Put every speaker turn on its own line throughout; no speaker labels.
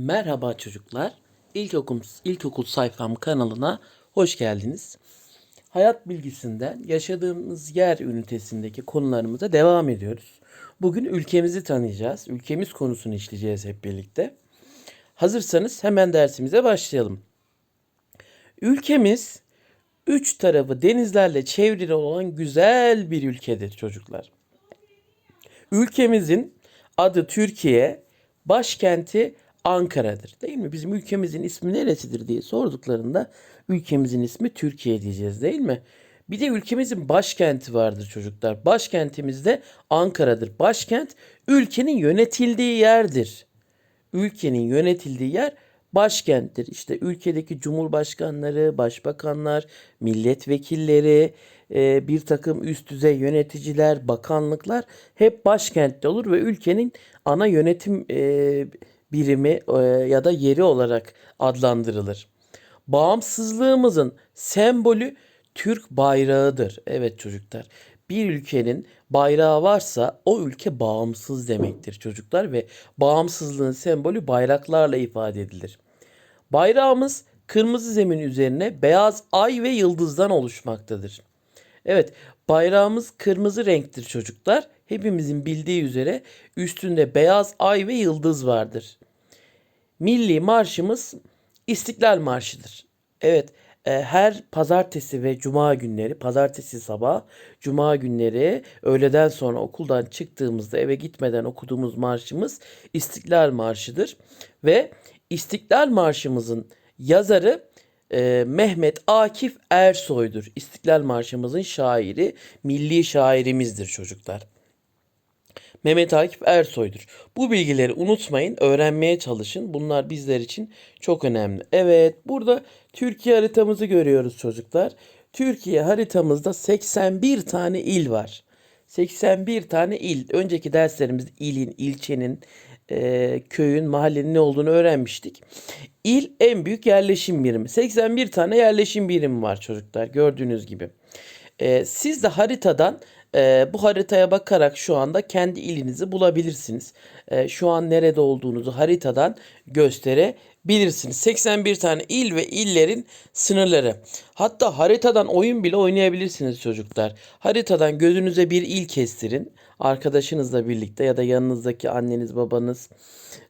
Merhaba çocuklar. İlkokul, İlkokul sayfam kanalına hoş geldiniz. Hayat bilgisinden yaşadığımız yer ünitesindeki konularımıza devam ediyoruz. Bugün ülkemizi tanıyacağız. Ülkemiz konusunu işleyeceğiz hep birlikte. Hazırsanız hemen dersimize başlayalım. Ülkemiz üç tarafı denizlerle çevrili olan güzel bir ülkedir çocuklar. Ülkemizin adı Türkiye, başkenti Ankara'dır. Değil mi? Bizim ülkemizin ismi neresidir diye sorduklarında ülkemizin ismi Türkiye diyeceğiz değil mi? Bir de ülkemizin başkenti vardır çocuklar. Başkentimiz de Ankara'dır. Başkent ülkenin yönetildiği yerdir. Ülkenin yönetildiği yer başkenttir. İşte ülkedeki cumhurbaşkanları, başbakanlar, milletvekilleri, e, bir takım üst düzey yöneticiler, bakanlıklar hep başkentte olur ve ülkenin ana yönetim e, birimi e, ya da yeri olarak adlandırılır. Bağımsızlığımızın sembolü Türk bayrağıdır. Evet çocuklar. Bir ülkenin bayrağı varsa o ülke bağımsız demektir çocuklar ve bağımsızlığın sembolü bayraklarla ifade edilir. Bayrağımız kırmızı zemin üzerine beyaz ay ve yıldızdan oluşmaktadır. Evet, bayrağımız kırmızı renktir çocuklar. Hepimizin bildiği üzere üstünde beyaz ay ve yıldız vardır. Milli marşımız İstiklal Marşı'dır. Evet, e, her pazartesi ve cuma günleri, pazartesi sabah, cuma günleri öğleden sonra okuldan çıktığımızda eve gitmeden okuduğumuz marşımız İstiklal Marşı'dır. Ve İstiklal Marşımızın yazarı e, Mehmet Akif Ersoy'dur. İstiklal Marşımızın şairi, milli şairimizdir çocuklar. Mehmet Akif Ersoy'dur. Bu bilgileri unutmayın, öğrenmeye çalışın. Bunlar bizler için çok önemli. Evet, burada Türkiye haritamızı görüyoruz çocuklar. Türkiye haritamızda 81 tane il var. 81 tane il. Önceki derslerimizde ilin, ilçenin, e, köyün, mahallenin ne olduğunu öğrenmiştik. İl en büyük yerleşim birimi. 81 tane yerleşim birimi var çocuklar gördüğünüz gibi. E, siz de haritadan e, bu haritaya bakarak şu anda kendi ilinizi bulabilirsiniz. E, şu an nerede olduğunuzu haritadan gösterebilirsiniz. 81 tane il ve illerin sınırları. Hatta haritadan oyun bile oynayabilirsiniz çocuklar. Haritadan gözünüze bir il kestirin. Arkadaşınızla birlikte ya da yanınızdaki anneniz, babanız,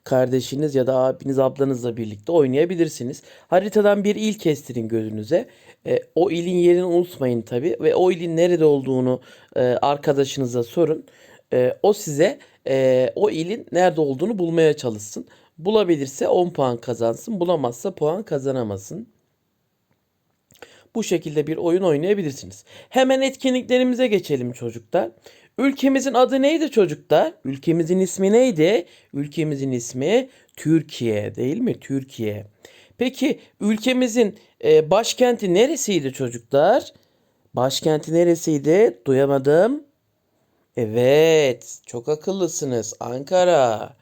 kardeşiniz ya da abiniz, ablanızla birlikte oynayabilirsiniz. Haritadan bir il kestirin gözünüze. E, o ilin yerini unutmayın tabi ve o ilin nerede olduğunu e, arkadaşınıza sorun. E, o size e, o ilin nerede olduğunu bulmaya çalışsın. Bulabilirse 10 puan kazansın, bulamazsa puan kazanamasın. Bu şekilde bir oyun oynayabilirsiniz. Hemen etkinliklerimize geçelim çocuklar. Ülkemizin adı neydi çocuklar? Ülkemizin ismi neydi? Ülkemizin ismi Türkiye değil mi? Türkiye. Peki ülkemizin e, başkenti neresiydi çocuklar? Başkenti neresiydi? Duyamadım. Evet, çok akıllısınız. Ankara.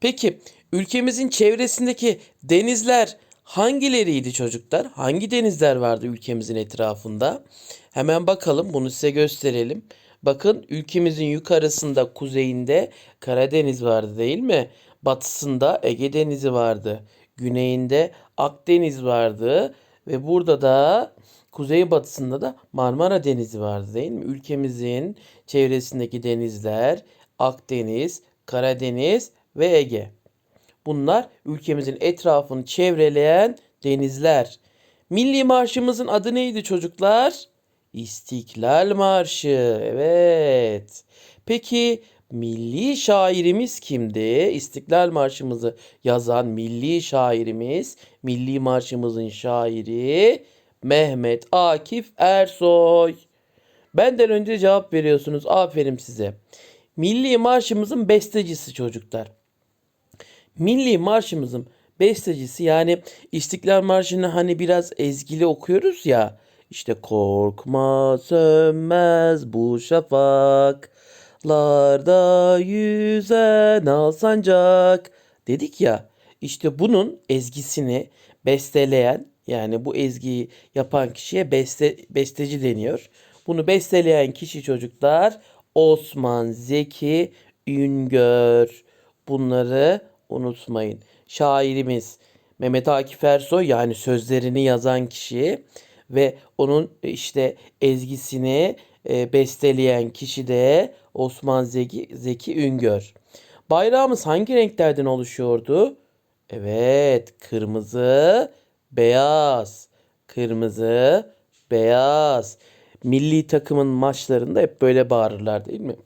Peki ülkemizin çevresindeki denizler hangileriydi çocuklar? Hangi denizler vardı ülkemizin etrafında? Hemen bakalım, bunu size gösterelim. Bakın ülkemizin yukarısında, kuzeyinde Karadeniz vardı değil mi? Batısında Ege Denizi vardı. Güneyinde Akdeniz vardı ve burada da kuzeybatısında da Marmara Denizi vardı değil mi? Ülkemizin çevresindeki denizler Akdeniz, Karadeniz ve Ege. Bunlar ülkemizin etrafını çevreleyen denizler. Milli marşımızın adı neydi çocuklar? İstiklal Marşı. Evet. Peki milli şairimiz kimdi? İstiklal Marşımızı yazan milli şairimiz, milli marşımızın şairi Mehmet Akif Ersoy. Benden önce cevap veriyorsunuz. Aferin size. Milli marşımızın bestecisi çocuklar. Milli marşımızın bestecisi yani İstiklal Marşı'nı hani biraz ezgili okuyoruz ya. İşte korkma sönmez bu şafaklarda yüzen al sancak dedik ya. İşte bunun ezgisini besteleyen yani bu ezgiyi yapan kişiye beste, besteci deniyor. Bunu besteleyen kişi çocuklar Osman Zeki Üngör. Bunları unutmayın. şairimiz Mehmet Akif Ersoy yani sözlerini yazan kişi ve onun işte ezgisini e, besteleyen kişi de Osman Zeki, Zeki Üngör. Bayrağımız hangi renklerden oluşuyordu? Evet, kırmızı, beyaz. Kırmızı, beyaz. Milli takımın maçlarında hep böyle bağırırlar değil mi?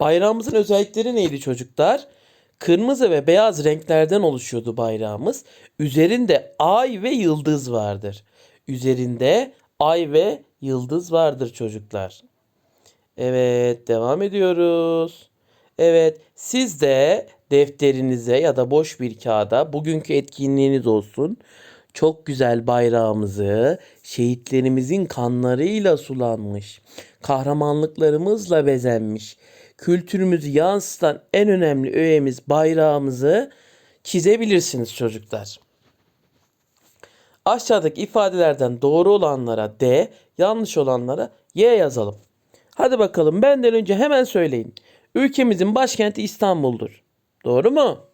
Bayrağımızın özellikleri neydi çocuklar? Kırmızı ve beyaz renklerden oluşuyordu bayrağımız. Üzerinde ay ve yıldız vardır. Üzerinde ay ve yıldız vardır çocuklar. Evet, devam ediyoruz. Evet, siz de defterinize ya da boş bir kağıda bugünkü etkinliğiniz olsun. Çok güzel bayrağımızı şehitlerimizin kanlarıyla sulanmış, kahramanlıklarımızla bezenmiş, kültürümüzü yansıtan en önemli öğemiz bayrağımızı çizebilirsiniz çocuklar. Aşağıdaki ifadelerden doğru olanlara D, yanlış olanlara Y yazalım. Hadi bakalım benden önce hemen söyleyin. Ülkemizin başkenti İstanbul'dur. Doğru mu?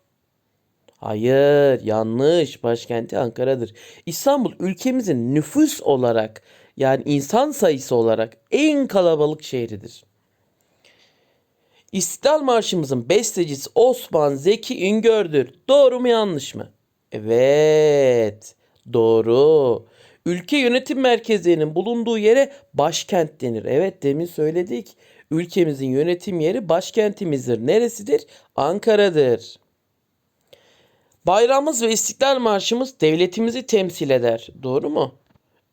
Hayır, yanlış. Başkenti Ankara'dır. İstanbul ülkemizin nüfus olarak yani insan sayısı olarak en kalabalık şehridir. İstiklal Marşımızın bestecisi Osman Zeki Üngör'dür. Doğru mu yanlış mı? Evet, doğru. Ülke yönetim merkezlerinin bulunduğu yere başkent denir. Evet demin söyledik. Ülkemizin yönetim yeri başkentimizdir. Neresidir? Ankara'dır. Bayrağımız ve İstiklal Marşımız devletimizi temsil eder. Doğru mu?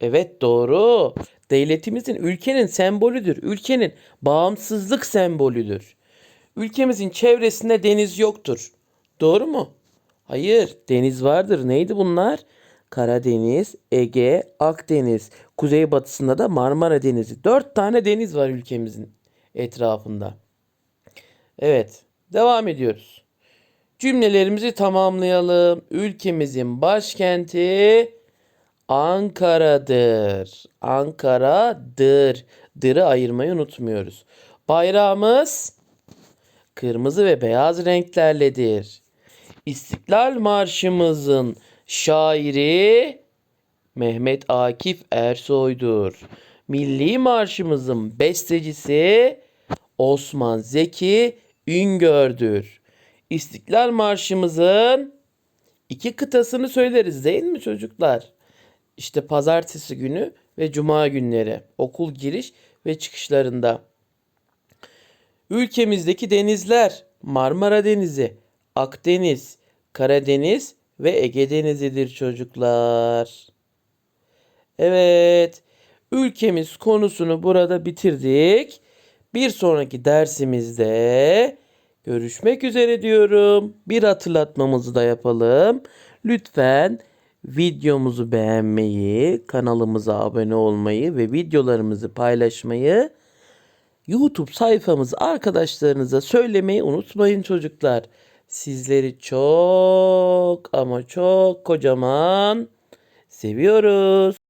Evet doğru. Devletimizin ülkenin sembolüdür. Ülkenin bağımsızlık sembolüdür. Ülkemizin çevresinde deniz yoktur. Doğru mu? Hayır, deniz vardır. Neydi bunlar? Karadeniz, Ege, Akdeniz, kuzeybatısında da Marmara Denizi. Dört tane deniz var ülkemizin etrafında. Evet, devam ediyoruz. Cümlelerimizi tamamlayalım. Ülkemizin başkenti Ankara'dır. Ankara'dır. Dır'ı ayırmayı unutmuyoruz. Bayrağımız kırmızı ve beyaz renklerledir. İstiklal Marşımızın şairi Mehmet Akif Ersoy'dur. Milli Marşımızın bestecisi Osman Zeki Üngör'dür. İstiklal Marşımızın iki kıtasını söyleriz değil mi çocuklar? İşte pazartesi günü ve cuma günleri okul giriş ve çıkışlarında. Ülkemizdeki denizler Marmara Denizi, Akdeniz, Karadeniz ve Ege Denizi'dir çocuklar. Evet, ülkemiz konusunu burada bitirdik. Bir sonraki dersimizde görüşmek üzere diyorum. Bir hatırlatmamızı da yapalım. Lütfen videomuzu beğenmeyi, kanalımıza abone olmayı ve videolarımızı paylaşmayı YouTube sayfamızı arkadaşlarınıza söylemeyi unutmayın çocuklar. Sizleri çok ama çok kocaman seviyoruz.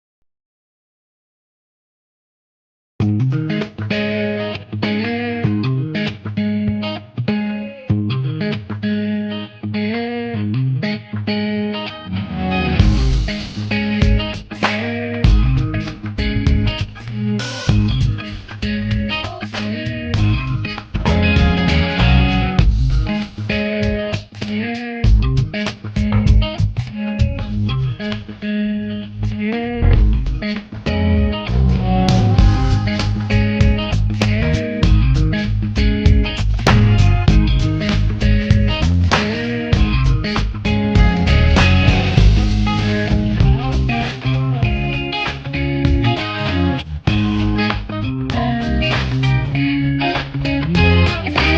If